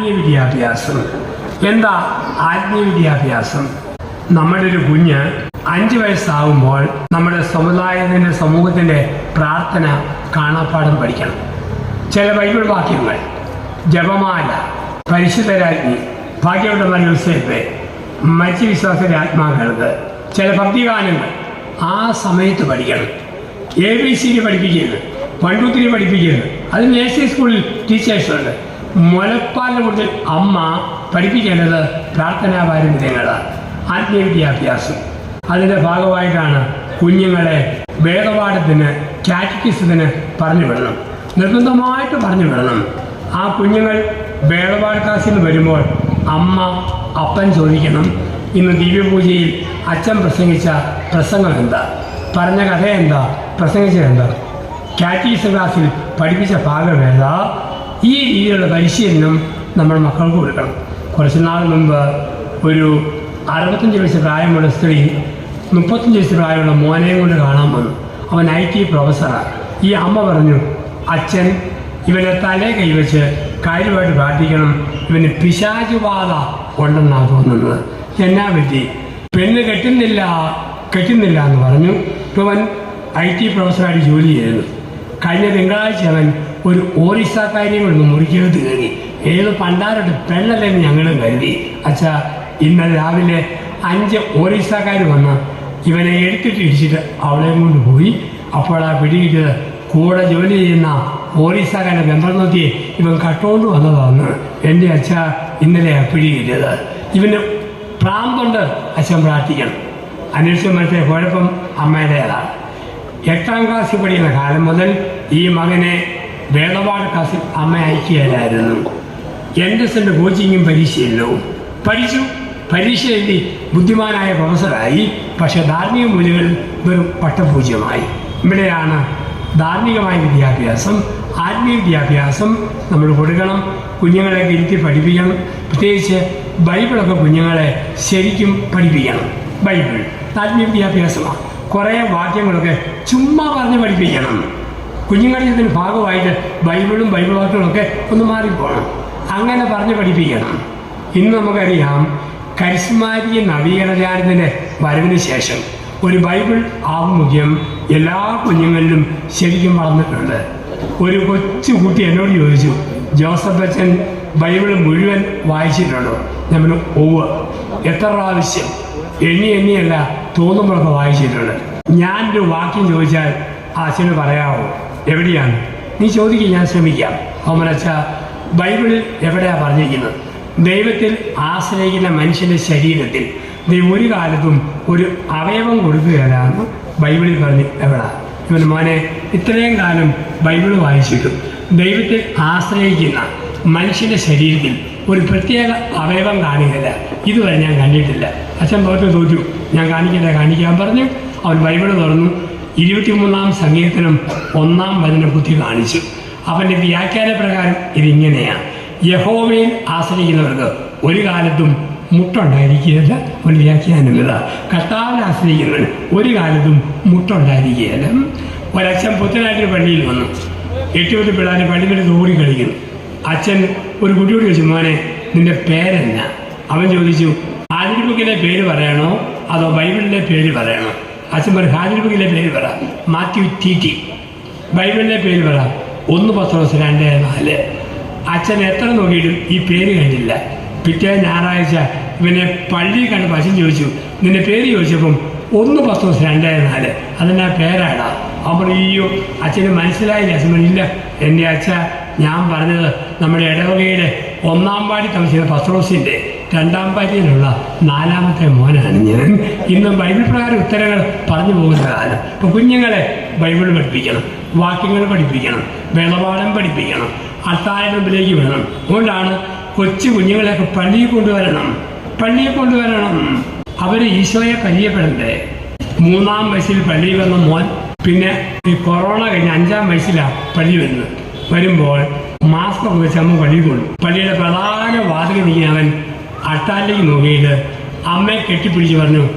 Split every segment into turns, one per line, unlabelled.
ആത്മീയ വിദ്യാഭ്യാസം. എന്താ ആത്മീയ വിദ്യാഭ്യാസം? നമ്മുടെ ഒരു കുഞ്ഞ് അഞ്ച് വയസ്സാവുമ്പോൾ നമ്മുടെ സമുദായത്തിന്റെ സമൂഹത്തിന്റെ പ്രാർത്ഥന കാണാപ്പാടം പഠിക്കണം. ചില ബൈബിൾ വാക്യങ്ങൾ ജപമാല പരിശുദ്ധരാജ്ഞി ഭാഗ്യവട്ടമായ ഉത്സവത്തെ മറ്റ് വിശ്വാസത്തിന്റെ ആത്മാക്കൾക്ക് ചില ഭക്തിഗാനങ്ങൾ ആ സമയത്ത് പഠിക്കണം. എ ബി സി ഡി പഠിപ്പിക്കരുത് വൺ ടു ത്രീ പഠിപ്പിക്കരുത് അത് നേഴ്സറി സ്കൂളിൽ ടീച്ചേഴ്സുണ്ട് മുലപ്പാലിന് കൂടുതൽ അമ്മ പഠിപ്പിക്കേണ്ടത് ആത്മീയ വിദ്യാഭ്യാസം. അതിന്റെ ഭാഗമായിട്ടാണ് കുഞ്ഞുങ്ങളെ വേദപാഠത്തിന് കാറ്റക്കിസത്തിന് പറഞ്ഞു വിടണം. നിർബന്ധമായിട്ട് പറഞ്ഞു വിടണം. ആ കുഞ്ഞുങ്ങൾ വേദപാഠ ക്ലാസ്സിൽ വരുമ്പോൾ അമ്മ അപ്പൻ ചോദിക്കണം ഇന്ന് ദിവ്യപൂജയിൽ അച്ഛൻ പ്രസംഗിച്ച പ്രസംഗം എന്താ? പറഞ്ഞ കഥ എന്താ? പ്രസംഗിച്ചത് എന്താ? കാറ്റീസ് ക്ലാസ്സിൽ പഠിപ്പിച്ച ഭാഗം ഏതാ? ഈ രീതിയിലുള്ള പരിശീലനം നമ്മൾ മക്കൾക്ക് കൊടുക്കണം. കുറച്ച് നാൾ മുമ്പ് ഒരു അറുപത്തഞ്ച് വയസ്സ് പ്രായമുള്ള സ്ത്രീ മുപ്പത്തഞ്ച് വയസ്സ് പ്രായമുള്ള മോനെയും കൊണ്ട് കാണാൻ വന്നു. അവൻ ഐ ടി പ്രൊഫസറാണ് ഈ അമ്മ പറഞ്ഞു അച്ഛൻ ഇവനെ തലേ കൈവച്ച് കാര്യമായിട്ട് പ്രാർത്ഥിക്കണം. ഇവന് പിശാചുബാധ ഉണ്ടെന്നാണ് തോന്നുന്നത്. എന്നാ പറ്റി? പെണ്ണ് കെട്ടുന്നില്ല കെട്ടുന്നില്ല എന്ന് പറഞ്ഞു. ഇപ്പൊ അവൻ ഐ ടി പ്രൊഫസറായിട്ട് ജോലി ചെയ്യുന്നു. കഴിഞ്ഞ തിങ്കളാഴ്ച അവൻ ഒരു ഓറിസക്കാരിയും കൊണ്ട് മുറിക്കകത്ത് കയറി ഏത് പണ്ടാരട്ട് പെണ്ണല്ലെന്ന് ഞങ്ങളും കരുതി. അച്ഛാ ഇന്നലെ രാവിലെ അഞ്ച് ഓറിസാക്കാർ വന്ന് ഇവനെ എടുത്തിട്ട് ഇടിച്ചിട്ട് അവളെയും കൊണ്ട് പോയി. അപ്പോൾ ആ കൂടെ ജോലി ചെയ്യുന്ന ഓറിസക്കാരന്റെ മെമ്പർ നോക്കി ഇവൻ കട്ടുകൊണ്ട് വന്നതാണ് എന്റെ അച്ഛ ഇന്നലെ പിടികിട്ടിയത്. ഇവന് പ്രാന്തുണ്ട്. അച്ഛൻ പ്രാർത്ഥിക്കണം. അന്വേഷിച്ച് മനസ്സിലെ കുഴപ്പം അമ്മയുടേതാണ്. എട്ടാം ക്ലാസ്സിൽ പഠിക്കുന്ന കാലം മുതൽ ഈ മകനെ വേദപാഠ ക്ലാസ്സിൽ അമ്മ അയക്കുകയായിരുന്നു. എന്റെ സെന്റെ കോച്ചിങ്ങും പരിശീലനവും പഠിച്ചു പരീക്ഷ എഴുതി ബുദ്ധിമാനായ പ്രൊഫസറായി. പക്ഷേ ധാർമ്മിക മൂല്യങ്ങൾ വെറും പട്ടപൂജ്യമായി. ഇവിടെയാണ് ധാർമ്മികമായ വിദ്യാഭ്യാസം ആത്മീയ വിദ്യാഭ്യാസം നമ്മൾ കൊടുക്കണം. കുഞ്ഞുങ്ങളെ ഇരുത്തി പഠിപ്പിക്കണം. പ്രത്യേകിച്ച് ബൈബിളൊക്കെ കുഞ്ഞുങ്ങളെ ശരിക്കും പഠിപ്പിക്കണം. ബൈബിൾ ആത്മീയ വിദ്യാഭ്യാസമാണ്. കുറേ വാക്യങ്ങളൊക്കെ ചുമ്മാ പറഞ്ഞ് പഠിപ്പിക്കണം. കുഞ്ഞുങ്ങളുടെ ഇതിന് ഭാഗമായിട്ട് ബൈബിളും ബൈബിൾ വാക്കുകളൊക്കെ ഒന്ന് മാറിപ്പോകണം അങ്ങനെ പറഞ്ഞ് പഠിപ്പിക്കണം. ഇന്ന് നമുക്കറിയാം കരിസ്മാരിക നവീകരണചാരത്തിന്റെ വരവിന് ശേഷം ഒരു ബൈബിൾ ആഭിമുഖ്യം എല്ലാ കുഞ്ഞുങ്ങളിലും ശരിക്കും വളർന്നിട്ടുണ്ട്. ഒരു കൊച്ചു കുട്ടി എന്നോട് ചോദിച്ചു ജോസഫ് അച്ഛൻ ബൈബിൾ മുഴുവൻ വായിച്ചിട്ടുണ്ടോ? ഞാൻ പറഞ്ഞു ഓവ് എത്ര പ്രാവശ്യം? എണ്ണി എണ്ണിയല്ല തോന്നുമ്പോഴൊക്കെ വായിച്ചിട്ടുണ്ട്. ഞാനൊരു വാക്യം ചോദിച്ചാൽ ആ അച്ഛന് പറയാമോ എവിടെയാണ്? നീ ചോദിക്കുക ഞാൻ ശ്രമിക്കാം. ഓമനച്ച ബൈബിളിൽ എവിടെയാണ് പറഞ്ഞിരിക്കുന്നത്? ദൈവത്തിൽ ആശ്രയിക്കുന്ന മനുഷ്യന്റെ ശരീരത്തിൽ. ദൈവം ഒരു കാലത്തും ഒരു അവയവം കൊടുക്കുകയല്ലാന്ന് ബൈബിളിൽ പറഞ്ഞ് എവിടെ? ഇവൻ മോനെ ഇത്രയും കാലം ബൈബിൾ വായിച്ചിട്ടും ദൈവത്തിൽ ആശ്രയിക്കുന്ന മനുഷ്യന്റെ ശരീരത്തിൽ ഒരു പ്രത്യേക അവയവം കാണുകയില്ല ഇതുവരെ ഞാൻ കണ്ടിട്ടില്ല. അച്ഛൻ പുറത്ത് തോറ്റു ഞാൻ കാണിക്കില്ല കാണിക്കാൻ പറഞ്ഞു? അവൻ ബൈബിൾ തുറന്നു. ഇരുപത്തിമൂന്നാം സങ്കീർത്തനം ഒന്നാം വചനം ബുദ്ധി കാണിച്ചു. അവന്റെ വ്യാഖ്യാന പ്രകാരം ഇതിങ്ങനെയാണ്. യഹോവയിൽ ആശ്രയിക്കുന്നവർക്ക് ഒരു കാലത്തും മുട്ടുണ്ടായിരിക്കുകയല്ല ഒരു വ്യാഖ്യാനം ഇതാ. കർത്താവിൽ ആശ്രയിക്കുന്നവർ ഒരു കാലത്തും മുട്ടുണ്ടായിരിക്കുകയല്ല. ഒരച്ഛൻ പുത്തനായിട്ട് പള്ളിയിൽ വന്നു. എട്ടുപത്തി പിള്ളേരെ പള്ളിയിൽ ഓടി കളിക്കുന്നു. അച്ഛൻ ഒരു കുട്ടിയോട് ചോദിച്ചു മോനെ നിന്റെ പേരെന്നാ അവൻ ചോദിച്ചു ഹാജിർ പേര് പറയണോ? അതോ ബൈബിളിന്റെ പേര് പറയണോ? അച്ഛൻ പറയും ഹാജർ ബുക്കിലെ പേര് പറ. Mathew T T. ബൈബിളിലെ പേര് പറ. ഒന്ന് പത്ത് ദിവസം രണ്ട് നാല്. അച്ഛൻ എത്ര നോക്കിയിട്ടും ഈ പേര് കണ്ടില്ല. പിറ്റേ ഞായറാഴ്ച ഇവനെ പള്ളി കണ്ട് പശു ചോദിച്ചു. നിന്റെ പേര് ചോദിച്ചപ്പം ഒന്ന് പത്ത് ദിവസം രണ്ട് നാല്. അതിന്റെ പേരാടാ? അവൻ അയ്യോ അച്ഛന് മനസ്സിലായില്ല. അച്ഛൻ ഇല്ല എന്റെ അച്ഛ ഞാൻ പറഞ്ഞത് നമ്മുടെ ഇടവകയിലെ ഒന്നാം പാടി താമസിക്കുന്ന പത്രോസിന്റെ രണ്ടാം പാടിയിലുള്ള നാലാമത്തെ മോനാണ് ഞാൻ. ഇന്ന് ബൈബിൾ പ്രകാരം ഉത്തരങ്ങൾ പറഞ്ഞു പോകുന്ന കാലം ഇപ്പോൾ കുഞ്ഞുങ്ങളെ ബൈബിൾ പഠിപ്പിക്കണം വാക്യങ്ങൾ പഠിപ്പിക്കണം വേദപാഠം പഠിപ്പിക്കണം അത്താഴ വേണം അതുകൊണ്ടാണ് കൊച്ചു കുഞ്ഞുങ്ങളെയൊക്കെ പള്ളിയിൽ കൊണ്ടുവരണം പള്ളിയിൽ കൊണ്ടുവരണം. അവർ ഈശോയെ പരിചയപ്പെടണ്ടേ? മൂന്നാം വയസ്സിൽ പള്ളിയിൽ വന്ന മോൻ പിന്നെ ഈ കൊറോണ കഴിഞ്ഞ് അഞ്ചാം വയസ്സിലാണ് പള്ളി വരുന്നത്. വരുമ്പോൾ മാസ്ക് ഒക്കെ വെച്ച് അമ്മ പള്ളിയിൽ കൊണ്ടു. പള്ളിയുടെ പ്രധാന വാതിൽ അവൻ അട്ടാലേക്ക് നോക്കിയിട്ട് അമ്മയെ കെട്ടിപ്പിടിച്ച് പറഞ്ഞു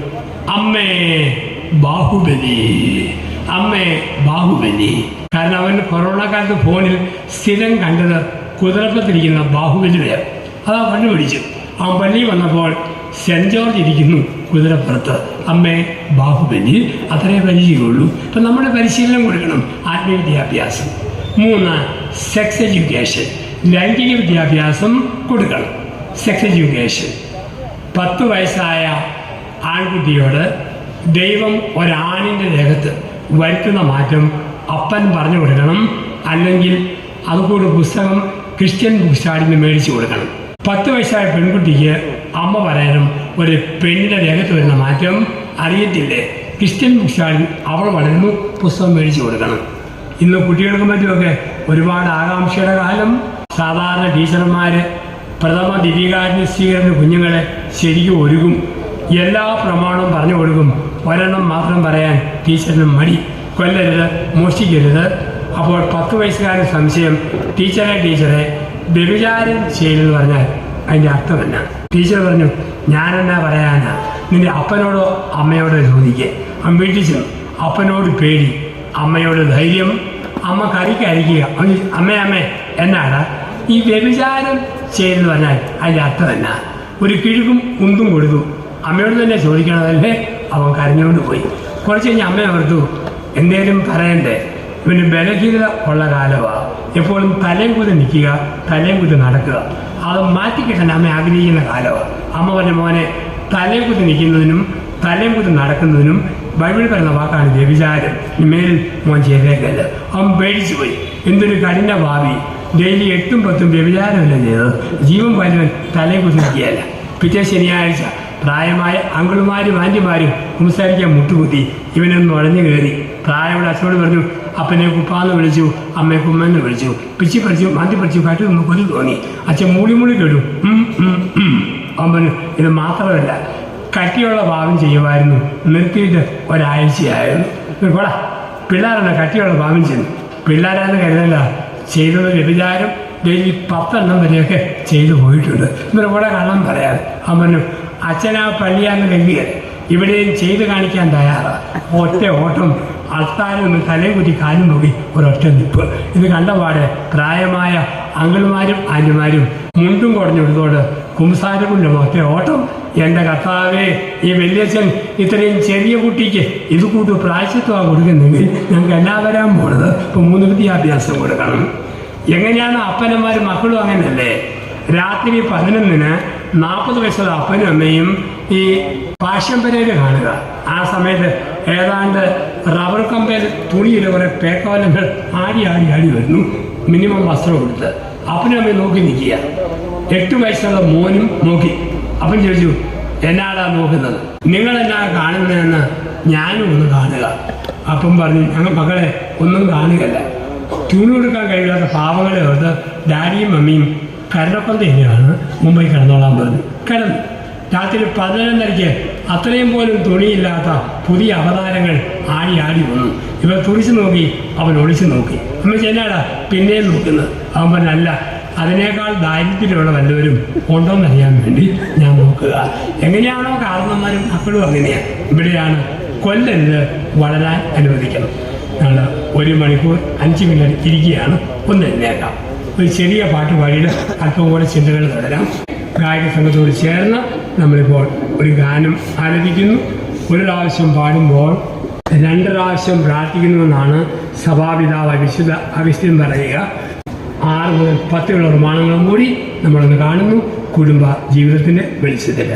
അമ്മേ ബാഹുബലി അമ്മേ ബാഹുബലി. കാരണം അവൻ കൊറോണ കാലത്ത് ഫോണിൽ സ്ഥിരം കണ്ടത് കുതിരപ്പത്തിരിക്കുന്ന ബാഹുബലിയെ അതാ കണ്ടുപിടിച്ചു അവൻ പള്ളിയിൽ വന്നപ്പോൾ സെന്റ് ജോർജ് ഇരിക്കുന്നു കുതിരപ്പുറത്ത്. അമ്മേ ബാഹുബലി അത്രേ പരിചയമുള്ളൂ. അപ്പം നമ്മുടെ പരിശീലനം കൊടുക്കണം. ആത്മവിദ്യാഭ്യാസം മൂന്ന് സെക്സ് എഡ്യൂക്കേഷൻ. ലൈംഗിക വിദ്യാഭ്യാസം കൊടുക്കണം. സെക്സ് എഡ്യൂക്കേഷൻ പത്ത് വയസ്സായ ആൺകുട്ടിയോട് ദൈവം ഒരാണിന്റെ ദേഹത്ത് വരുത്തുന്ന മാറ്റം അപ്പൻ പറഞ്ഞു കൊടുക്കണം. അല്ലെങ്കിൽ അതുകൂടി പുസ്തകം ക്രിസ്ത്യൻ ബുക്ക് സ്റ്റാളിൽ നിന്ന് മേടിച്ചു കൊടുക്കണം. പത്ത് വയസ്സായ പെൺകുട്ടിക്ക് അമ്മ പറയാനും ഒരു പെണ്ണിന്റെ രേഖത്ത് വരുന്ന മാറ്റം അറിയത്തില്ലേ? ക്രിസ്ത്യൻ ബുക്ക് സ്റ്റാളിൽ അവൾ വളരുന്നു പുസ്തകം മേടിച്ചു കൊടുക്കണം. ഇന്ന് കുട്ടികൾക്കും മറ്റുമൊക്കെ ഒരുപാട് ആകാംക്ഷയുടെ കാലം. സാധാരണ ടീച്ചർമാർ പ്രഥമ ദിവ്യകാരുണ്യ സ്വീകരണ കുഞ്ഞുങ്ങളെ ശരിക്കും ഒരുക്കും. എല്ലാ പ്രമാണവും പറഞ്ഞു കൊടുക്കും. ഒരെണ്ണം മാത്രം പറയാൻ ടീച്ചറിന് മടി. കൊല്ലരുത് മോഷ്ടിക്കരുത്. അപ്പോൾ പത്ത് വയസ്സുകാരൻ സംശയം ടീച്ചറെ ടീച്ചറെ വ്യഭിചാരം ചെയ്തെന്ന് പറഞ്ഞാൽ അതിന്റെ അർത്ഥം എന്നാ? ടീച്ചർ പറഞ്ഞു ഞാനെന്നാ പറയാനാ? നിന്റെ അപ്പനോടോ അമ്മയോടോ ചോദിക്കേ? അവൻ വീട്ടിൽ ചെന്നു. അപ്പനോട് പേടി അമ്മയോട് ധൈര്യം. അമ്മ കറിക്ക് അരിക്കുക. അമ്മേ അമ്മേ എന്നാടാ? ഈ വ്യഭിചാരം ചെയ്തെന്ന് പറഞ്ഞാൽ അതിന്റെ അർത്ഥം തന്നെ ഒരു കിഴുകും കുന്തും കൊടുത്തു. അമ്മയോട് തന്നെ ചോദിക്കണതല്ലേ? അവൻ കരഞ്ഞുകൊണ്ട് പോയി. കുറച്ച് കഴിഞ്ഞ് അമ്മ ഓർത്തു എന്തേലും പറയണ്ടേ? ഇവന് ബലഹീനത ഉള്ള കാലമാണ് എപ്പോഴും തലയും കുതി നിൽക്കുക തലയും കുതി നടക്കുക. അത് മാറ്റിക്കിട്ടാൻ അമ്മ ആഗ്രഹിക്കുന്ന കാലമാണ് അമ്മ പറഞ്ഞ മോനെ തലയും കുത്തി നിൽക്കുന്നതിനും തലയും കുത്തി നടക്കുന്നതിനും ബൈബിളിൽ പറയുന്ന വാക്കാണ് വ്യഭിചാരം. മേൽ മോൻ ചെയ്തേക്കല്ല അവൻ പേടിച്ചു പോയി എന്തൊരു കഠിന ഭാവി ഡെയിലി എട്ടും പത്തും വ്യഭിചാരമല്ല ചെയ്തത്? ജീവൻ വരുവൻ തലയെ കുത്തി നിൽക്കുകയല്ല. പിറ്റേ ശനിയാഴ്ച പ്രായമായ അങ്കിളുമാരും ആന്റിമാരും സംസാരിക്കാൻ മുട്ടുകുത്തി ഇവനൊന്ന് നുഴഞ്ഞു കയറി. പ്രായമുള്ള അച്ഛനോട് പറഞ്ഞു അപ്പനെ കുപ്പാന്ന് വിളിച്ചു അമ്മയെ കുമ്മെന്ന് വിളിച്ചു. പിച്ചി പറിച്ചു മാറ്റി പറിച്ചു കാറ്റ് നിന്ന് കൊതി തോന്നി. അച്ഛൻ മൂളി മൂളി കേട്ടു അമ്മന് ഇത് മാത്രമല്ല കട്ടിയുള്ള ഭാവം ചെയ്യുമായിരുന്നു. നിർത്തിയിട്ട് ഒരാഴ്ചയായിരുന്നു. പോടാ പിള്ളേരാണ് കട്ടിയുള്ള ഭാവം ചെയ്യുന്നു പിള്ളേരാന്ന് കരുതല്ല ചെയ്തത് വ്യഭിചാരം ഡെയിലി പത്തെണ്ണം വരെയൊക്കെ ചെയ്തു പോയിട്ടുണ്ട്. ഇവരെ കൂടെ കള്ളം പറയാതെ അമ്മനും അച്ഛനാ പള്ളിയാന്ന് കരുതിയത് ഇവിടെയും ചെയ്ത് കാണിക്കാൻ തയ്യാറാണ് ഒറ്റ ഓട്ടം അൾത്താരം തലേ കുറ്റി കാലും നോക്കി ഒരൊറ്റ നിപ്പ്. ഇത് കണ്ടപാട് പ്രായമായ അങ്കിൾമാരും ആന്റിമാരും മുണ്ടും കുറഞ്ഞെടുത്തോട് കുംസാരക്കുണ്ടും ഒറ്റ ഓട്ടം. എന്റെ കർത്താവേ ഈ വലിയച്ഛൻ ഇത്രയും ചെറിയ കുട്ടിക്ക് ഇത് കൂട്ട് പ്രായശത്വമാണ് കൊടുക്കുന്നെങ്കിൽ ഞങ്ങൾക്ക് എല്ലാം വരാൻ പോണത് ഇപ്പോൾ മൂന്ന് വിദ്യാഭ്യാസം കൊടുക്കണം. എങ്ങനെയാണ് അപ്പനന്മാരും മക്കളും അങ്ങനെയല്ലേ? രാത്രി പതിനൊന്നിന് നാൽപ്പത് വയസ്സുള്ള അപ്പനും അമ്മയും ഈ പാഷൻ കാണുക. ആ സമയത്ത് ഏതാണ്ട് റബ്ബർ കമ്പയിൽ തുണിയിൽ കുറെ പേക്കോലങ്ങൾ ആടി ആടി ആടി വരുന്നു. മിനിമം വസ്ത്രം കൊടുത്ത് അപ്പനും അമ്മയും നോക്കി നിൽക്കുക. എട്ട് വയസ്സുള്ള മോനും നോക്കി. അപ്പം ചോദിച്ചു എന്നാടാ നോക്കുന്നത്? നിങ്ങൾ എന്നാ കാണുന്നതെന്ന് ഞാനും ഒന്ന് കാണുക. അപ്പം പറഞ്ഞു ഞങ്ങൾ മകളെ ഒന്നും കാണുകയല്ല. തുണി കൊടുക്കാൻ കഴിയാത്ത പാവങ്ങളെ ഓർത്ത് ഡാഡിയും മമ്മിയും കരടപ്പം തന്നെയാണ് മുംബൈ കിടന്നോളാൻ പറഞ്ഞു കിടന്നു രാത്രി പതിനൊന്നരയ്ക്ക് അത്രയും പോലും തുണിയില്ലാത്ത പുതിയ അവതാരങ്ങൾ ആടി ആടി വന്നു. ഇവർ തുറിച്ചു നോക്കി അവൻ ഒളിച്ചു നോക്കി. അമ്മ ചെന്നാടാ പിന്നെയും നോക്കുന്നത്? അവൻ പറഞ്ഞല്ല അതിനേക്കാൾ ദാരിദ്ര്യമുള്ള വല്ലവരും ഉണ്ടോന്നറിയാൻ വേണ്ടി ഞാൻ നോക്കുക. എങ്ങനെയാണോ കാരണന്മാരും മക്കളും അങ്ങനെയാണ് ഇവിടെയാണ് കൊല്ലരുത് വളരാൻ അനുവദിക്കണം. ഞങ്ങൾ ഒരു മണിക്കൂർ അഞ്ച് മിനിറ്റ് ഇരിക്കുകയാണ്. ഒന്ന് എന്നേക്കാം. ഒരു ചെറിയ പാട്ട് പാടിയിട്ട് അല്പം കൂടെ ചിന്തകൾ തുടരാം ഗായക സംഘത്തോട് ചേർന്ന് നമ്മളിപ്പോൾ ഒരു ഗാനം ആലപിക്കുന്നു. ഒരു പ്രാവശ്യം പാടുമ്പോൾ രണ്ട് പ്രാവശ്യം പ്രാർത്ഥിക്കുന്നുവെന്നാണ് സഭാപിതാവ് അവിശുദ്ധ അഗസ്ത്യൻ പറയുക. ആറ് മുതൽ പത്തുള്ള പ്രമാണങ്ങളും കൂടി നമ്മളൊന്ന് കാണുന്നു. കുടുംബ ജീവിതത്തിന്റെ വെളിച്ചത്തിൽ